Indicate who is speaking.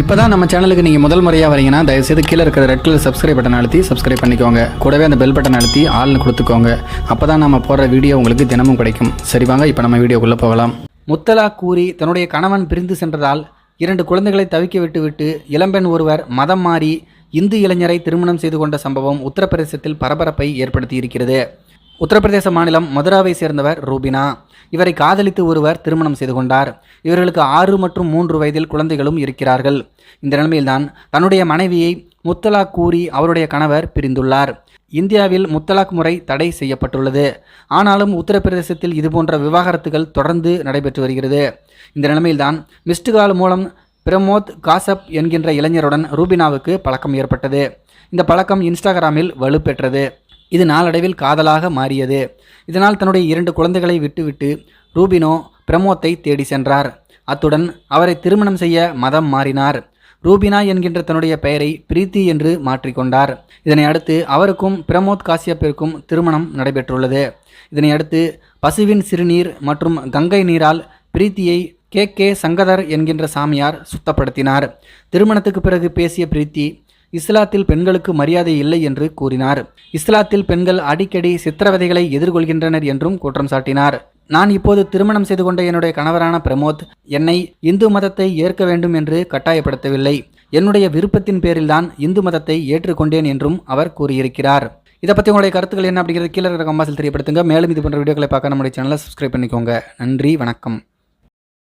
Speaker 1: இப்போ தான் நம்ம சேனலுக்கு நீங்கள் முதல் முறையாக வரீங்கன்னா தயவுசெய்து கீழே இருக்கிற ரெட் கலர் சப்ஸ்கிரைப் பட்டன் அழுத்தி சப்ஸ்கிரைப் பண்ணிக்கோங்க. கூடவே அந்த பெல் பட்டன் அழுத்தி ஆள்னு கொடுத்துக்கோங்க. அப்போ தான் நம்ம போடுற வீடியோ உங்களுக்கு தினமும் கிடைக்கும். சரி வாங்க இப்போ நம்ம வீடியோக்குள்ளே போகலாம். முத்தலா கூறி தன்னுடைய கணவன் பிரிந்து சென்றதால் இரண்டு குழந்தைகளை தவிக்க விட்டுவிட்டு இளம்பெண் ஒருவர் மதம் மாறி இந்து இளைஞரை திருமணம் செய்து கொண்ட சம்பவம் உத்தரப்பிரதேசத்தில் பரபரப்பை ஏற்படுத்தி இருக்கிறது. உத்தரப்பிரதேச மாநிலம் மதுராவை சேர்ந்தவர் ரூபினா. இவரை காதலித்து ஒருவர் திருமணம் செய்து கொண்டார். இவர்களுக்கு ஆறு மற்றும் மூன்று வயதில் குழந்தைகளும் இருக்கிறார்கள். இந்த நிலைமையில்தான் தன்னுடைய மனைவியை முத்தலாக் கூறி அவருடைய கணவர் பிரிந்துள்ளார். இந்தியாவில் முத்தலாக் முறை தடை செய்யப்பட்டுள்ளது. ஆனாலும் உத்தரப்பிரதேசத்தில் இதுபோன்ற விவாகரத்துகள் தொடர்ந்து நடைபெற்று வருகிறது. இந்த நிலைமையில்தான் மிஸ்டு கால் மூலம் பிரமோத் காசப் என்கின்ற இளைஞருடன் ரூபினாவுக்கு பழக்கம் ஏற்பட்டது. இந்த பழக்கம் இன்ஸ்டாகிராமில் வலுப்பெற்றது. இது நாளடைவில் காதலாக மாறியது. இதனால் தன்னுடைய இரண்டு குழந்தைகளை விட்டுவிட்டு ரூபினோ பிரமோத்தை தேடி சென்றார். அத்துடன் அவரை திருமணம் செய்ய மதம் மாறினார். ரூபினா என்கின்ற தன்னுடைய பெயரை பிரீத்தி என்று மாற்றிக்கொண்டார். இதனை அடுத்து அவருக்கும் பிரமோத் காசியப்பிற்கும் திருமணம் நடைபெற்றுள்ளது. இதனை அடுத்து பசுவின் சிறுநீர் மற்றும் கங்கை நீரால் பிரீத்தியை கே கே சங்கதர் என்கின்ற சாமியார் சுத்தப்படுத்தினார். திருமணத்துக்கு பிறகு பேசிய பிரீத்தி இஸ்லாத்தில் பெண்களுக்கு மரியாதை இல்லை என்று கூறினார். இஸ்லாத்தில் பெண்கள் அடிக்கடி சித்திரவதைகளை எதிர்கொள்கின்றனர் என்றும் குற்றம் சாட்டினார். நான் இப்போது திருமணம் செய்து கொண்ட என்னுடைய கணவரான பிரமோத் என்னை இந்து மதத்தை ஏற்க வேண்டும் என்று கட்டாயப்படுத்தவில்லை. என்னுடைய விருப்பத்தின் பேரில்தான் இந்து மதத்தை ஏற்றுக்கொண்டேன் என்றும் அவர் கூறியிருக்கிறார். இதை பற்றி உங்களுடைய கருத்துக்கள் என்ன அப்படிங்கிறது கீழே இருக்கிற கம்பாசில் தெரியப்படுத்துங்க. மேலும் இது போன்ற வீடியோக்களை பார்க்க நம்முடைய சேனலை சப்ஸ்கிரைப் பண்ணிக்கோங்க. நன்றி வணக்கம்.